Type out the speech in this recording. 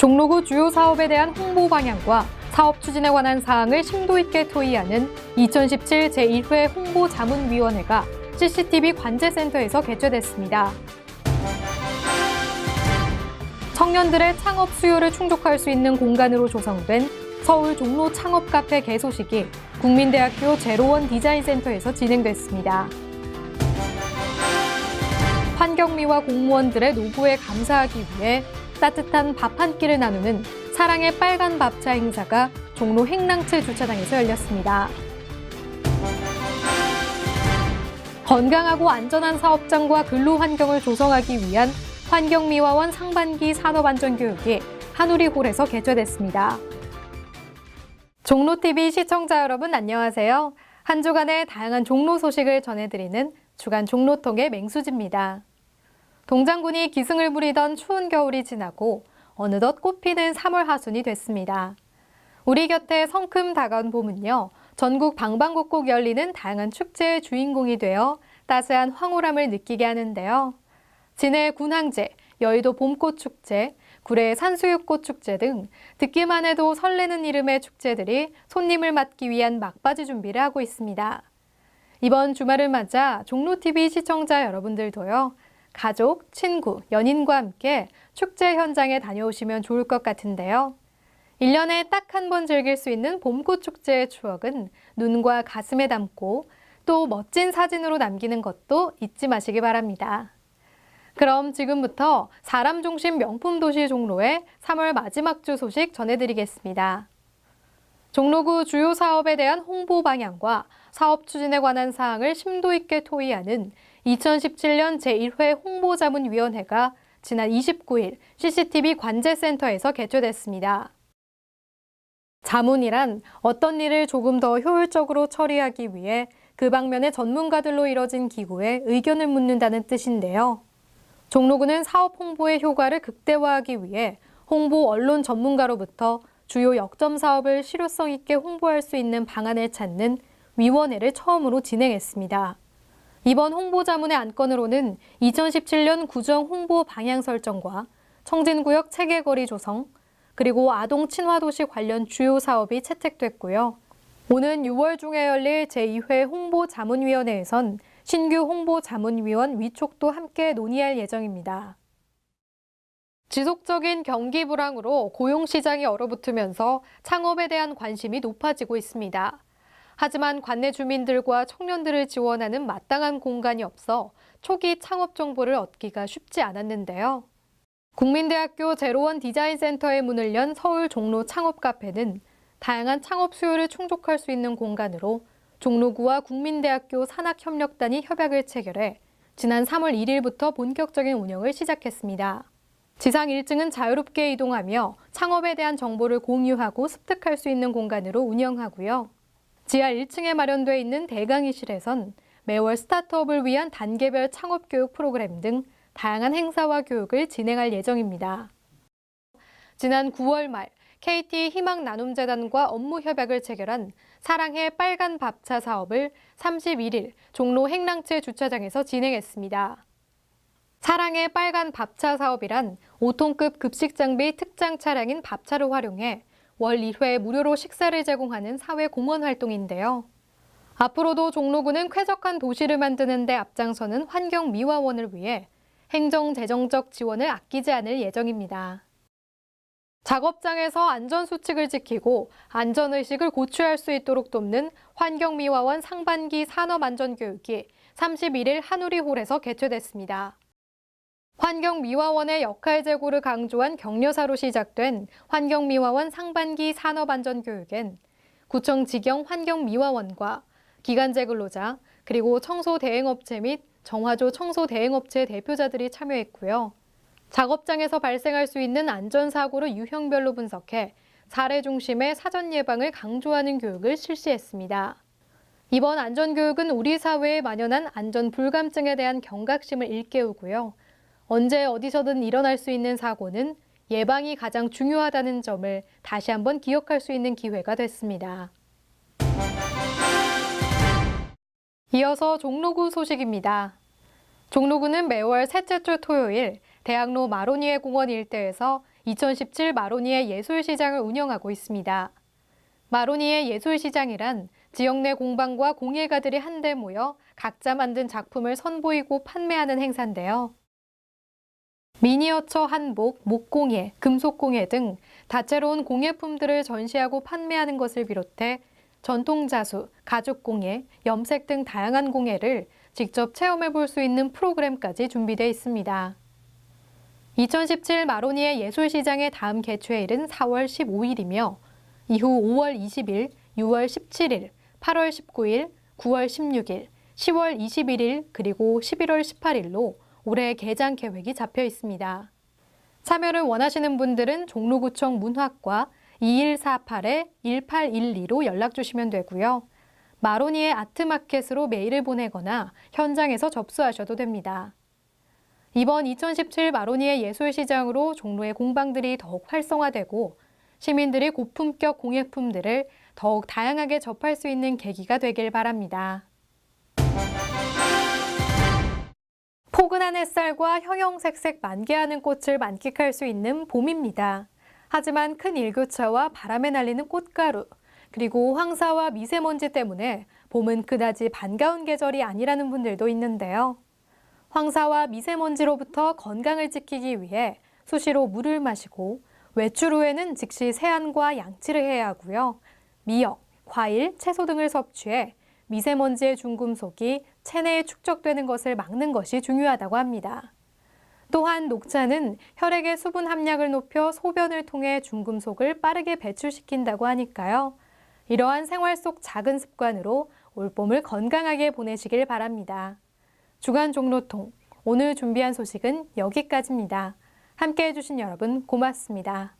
종로구 주요 사업에 대한 홍보 방향과 사업 추진에 관한 사항을 심도 있게 토의하는 2017 제1회 홍보 자문위원회가 CCTV 관제센터에서 개최됐습니다. 청년들의 창업 수요를 충족할 수 있는 공간으로 조성된 서울 종로 창업 카페 개소식이 국민대학교 제로원 디자인센터에서 진행됐습니다. 환경미와 공무원들의 노고에 감사하기 위해 따뜻한 밥 한 끼를 나누는 사랑의 빨간 밥차 행사가 종로 행랑채 주차장에서 열렸습니다. 건강하고 안전한 사업장과 근로 환경을 조성하기 위한 환경미화원 상반기 산업안전교육이 한우리홀에서 개최됐습니다. 종로TV 시청자 여러분 안녕하세요. 한 주간의 다양한 종로 소식을 전해드리는 주간 종로통의 맹수지입니다. 동장군이 기승을 부리던 추운 겨울이 지나고 어느덧 꽃피는 3월 하순이 됐습니다. 우리 곁에 성큼 다가온 봄은요, 전국 방방곡곡 열리는 다양한 축제의 주인공이 되어 따스한 황홀함을 느끼게 하는데요. 진해 군항제, 여의도 봄꽃 축제, 구례 산수유꽃 축제 등 듣기만 해도 설레는 이름의 축제들이 손님을 맞기 위한 막바지 준비를 하고 있습니다. 이번 주말을 맞아 종로TV 시청자 여러분들도요, 가족, 친구, 연인과 함께 축제 현장에 다녀오시면 좋을 것 같은데요. 1년에 딱 한 번 즐길 수 있는 봄꽃 축제의 추억은 눈과 가슴에 담고 또 멋진 사진으로 남기는 것도 잊지 마시기 바랍니다. 그럼 지금부터 사람 중심 명품 도시 종로의 3월 마지막 주 소식 전해드리겠습니다. 종로구 주요 사업에 대한 홍보 방향과 사업 추진에 관한 사항을 심도 있게 토의하는 2017년 제1회 홍보자문위원회가 지난 29일 CCTV 관제센터에서 개최됐습니다. 자문이란 어떤 일을 조금 더 효율적으로 처리하기 위해 그 방면의 전문가들로 이뤄진 기구에 의견을 묻는다는 뜻인데요. 종로구는 사업 홍보의 효과를 극대화하기 위해 홍보 언론 전문가로부터 주요 역점 사업을 실효성 있게 홍보할 수 있는 방안을 찾는 위원회를 처음으로 진행했습니다. 이번 홍보자문의 안건으로는 2017년 구정 홍보 방향 설정과 청진구역 체계거리 조성, 그리고 아동 친화도시 관련 주요 사업이 채택됐고요. 오는 6월 중에 열릴 제2회 홍보자문위원회에선 신규 홍보자문위원 위촉도 함께 논의할 예정입니다. 지속적인 경기 불황으로 고용 시장이 얼어붙으면서 창업에 대한 관심이 높아지고 있습니다. 하지만 관내 주민들과 청년들을 지원하는 마땅한 공간이 없어 초기 창업 정보를 얻기가 쉽지 않았는데요. 국민대학교 제로원 디자인센터의 문을 연 서울 종로 창업 카페는 다양한 창업 수요를 충족할 수 있는 공간으로 종로구와 국민대학교 산학협력단이 협약을 체결해 지난 3월 1일부터 본격적인 운영을 시작했습니다. 지상 1층은 자유롭게 이동하며 창업에 대한 정보를 공유하고 습득할 수 있는 공간으로 운영하고요. 지하 1층에 마련되어 있는 대강의실에선 매월 스타트업을 위한 단계별 창업 교육 프로그램 등 다양한 행사와 교육을 진행할 예정입니다. 지난 9월 말 KT 희망 나눔재단과 업무 협약을 체결한 사랑의 빨간 밥차 사업을 31일 종로 행랑채 주차장에서 진행했습니다. 사랑의 빨간 밥차 사업이란 5톤급 급식 장비 특장 차량인 밥차를 활용해 월 1회 무료로 식사를 제공하는 사회 공헌 활동인데요. 앞으로도 종로구는 쾌적한 도시를 만드는 데 앞장서는 환경미화원을 위해 행정 재정적 지원을 아끼지 않을 예정입니다. 작업장에서 안전수칙을 지키고 안전의식을 고취할 수 있도록 돕는 환경미화원 상반기 산업안전교육이 31일 한우리홀에서 개최됐습니다. 환경미화원의 역할 제고를 강조한 격려사로 시작된 환경미화원 상반기 산업안전교육엔 구청 직영 환경미화원과 기간제 근로자, 그리고 청소대행업체 및 정화조 청소대행업체 대표자들이 참여했고요. 작업장에서 발생할 수 있는 안전사고를 유형별로 분석해 사례 중심의 사전 예방을 강조하는 교육을 실시했습니다. 이번 안전교육은 우리 사회에 만연한 안전 불감증에 대한 경각심을 일깨우고요. 언제 어디서든 일어날 수 있는 사고는 예방이 가장 중요하다는 점을 다시 한번 기억할 수 있는 기회가 됐습니다. 이어서 종로구 소식입니다. 종로구는 매월 셋째 주 토요일 대학로 마로니에 공원 일대에서 2017 마로니에 예술시장을 운영하고 있습니다. 마로니에 예술시장이란 지역 내 공방과 공예가들이 한데 모여 각자 만든 작품을 선보이고 판매하는 행사인데요. 미니어처 한복, 목공예, 금속공예 등 다채로운 공예품들을 전시하고 판매하는 것을 비롯해 전통 자수, 가죽 공예, 염색 등 다양한 공예를 직접 체험해 볼 수 있는 프로그램까지 준비되어 있습니다. 2017 마로니에 예술시장의 다음 개최일은 4월 15일이며 이후 5월 20일, 6월 17일, 8월 19일, 9월 16일, 10월 21일, 그리고 11월 18일로 올해 개장 계획이 잡혀 있습니다. 참여를 원하시는 분들은 종로구청 문학과 2148-1812로 연락 주시면 되고요. 마로니의 아트마켓으로 메일을 보내거나 현장에서 접수하셔도 됩니다. 이번 2017 마로니의 예술시장으로 종로의 공방들이 더욱 활성화되고 시민들이 고품격 공예품들을 더욱 다양하게 접할 수 있는 계기가 되길 바랍니다. 포근한 햇살과 형형색색 만개하는 꽃을 만끽할 수 있는 봄입니다. 하지만 큰 일교차와 바람에 날리는 꽃가루, 그리고 황사와 미세먼지 때문에 봄은 그다지 반가운 계절이 아니라는 분들도 있는데요. 황사와 미세먼지로부터 건강을 지키기 위해 수시로 물을 마시고 외출 후에는 즉시 세안과 양치를 해야 하고요. 미역, 과일, 채소 등을 섭취해 미세먼지의 중금속이 체내에 축적되는 것을 막는 것이 중요하다고 합니다. 또한 녹차는 혈액의 수분 함량을 높여 소변을 통해 중금속을 빠르게 배출시킨다고 하니까요. 이러한 생활 속 작은 습관으로 올봄을 건강하게 보내시길 바랍니다. 주간 종로통 오늘 준비한 소식은 여기까지입니다. 함께 해주신 여러분 고맙습니다.